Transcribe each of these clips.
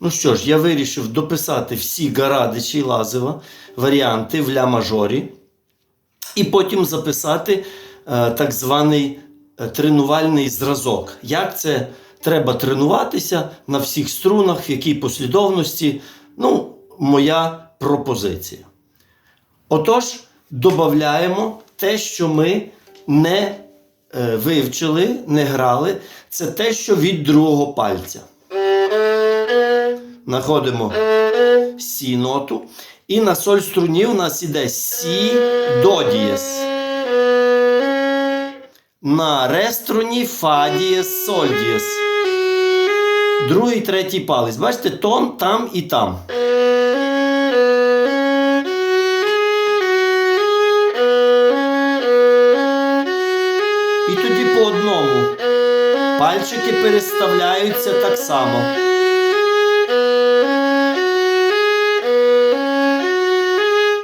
Ну що ж, я вирішив дописати всі Гарадичі і Лазева варіанти в ля мажорі, і потім записати е, так званий е, тренувальний зразок. Як це треба тренуватися на всіх струнах, в якій послідовності. Ну, моя пропозиція. Отож, додаємо те, що ми не е, вивчили, не грали. Це те, що від другого пальця. Находимо сі ноту. І на соль струні у нас іде сі до дієс. На ре струні фа дієс, соль дієс. Другий, третій палець. Бачите, тон там і там. І тоді по одному. Пальчики переставляються так само.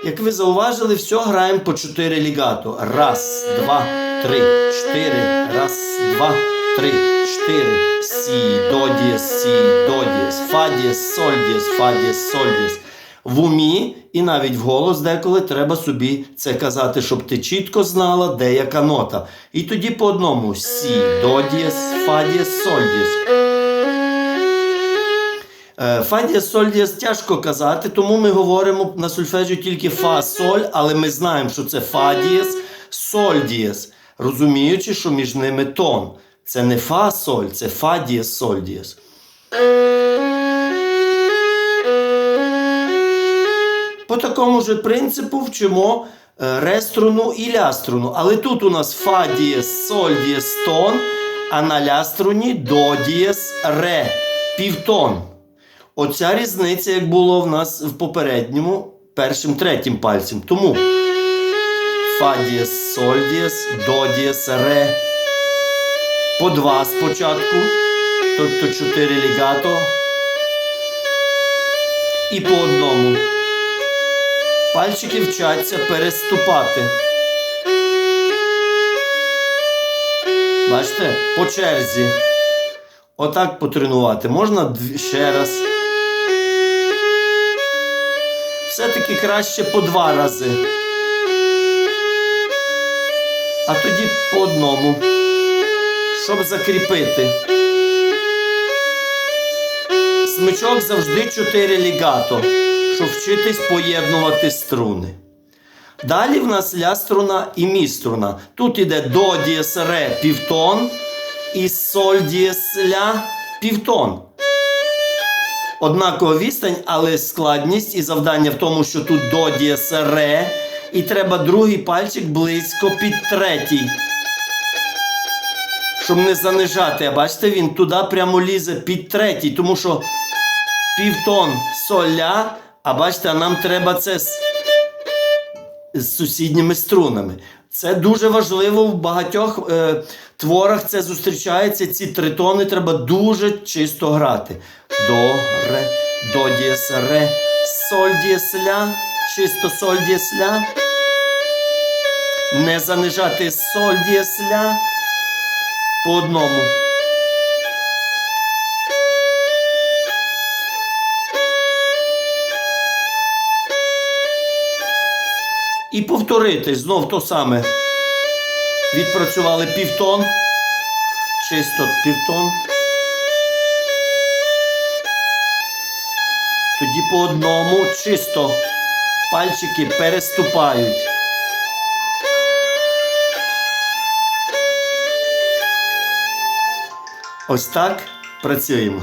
Як ви зауважили, все граємо по 4 лігато. Раз, два, три, чотири. Раз, два, три, чотири. Сі, до дієс, сі, до дієс, фа дієс, соль дієс, фа дієс, соль дієс. В умі і навіть вголос деколи треба собі це казати, щоб ти чітко знала, де яка нота. І тоді по одному сі, до дієс, фа дієс, соль дієс. Е, Фа дієс, соль дієс тяжко казати, тому ми говоримо на сольфеджі тільки фа, соль, але ми знаємо, що це фа дієс, соль дієс, розуміючи, що між ними тон. Це не фа соль, це фа дієс, соль дієс. По такому ж принципу вчимо е, ре струну і ля струну. Але тут у нас фа дієс, соль дієс, тон, а на ля струні до дієс, ре, півтон. Оця різниця, як було в нас в попередньому першим третім пальцем. Тому фа дієс, соль дієс, до дієс, ре. По два спочатку, тобто чотири лігато. І по одному. Пальчики вчаться переступати. Бачите, по черзі. Отак потренувати. Можна ще раз. Все-таки краще по два рази. А тоді по одному. Щоб закріпити. Смичок завжди 4 лігато, щоб вчитись поєднувати струни. Далі в нас ля струна і мі струна. Тут іде до дієс ре півтон і соль дієс ля півтон. Однакова відстань, але складність і завдання в тому, що тут до дієс ре, і треба другий пальчик близько під третій. Щоб не занижати. А бачите, він туди прямо лізе під третій, тому що півтон соля, а бачите, а нам треба це з, з сусідніми струнами. Це дуже важливо в багатьох е, творах це зустрічається. Ці три тони треба дуже чисто грати. До, ре, до дієс, ре, соль дієс, ля, чисто соль дієс, ля. Не занижати соль дієс, ля по одному. І повторити знов то саме. Відпрацювали півтон. Чисто півтон. Тоді по одному чисто пальчики переступають. Ось так працюємо.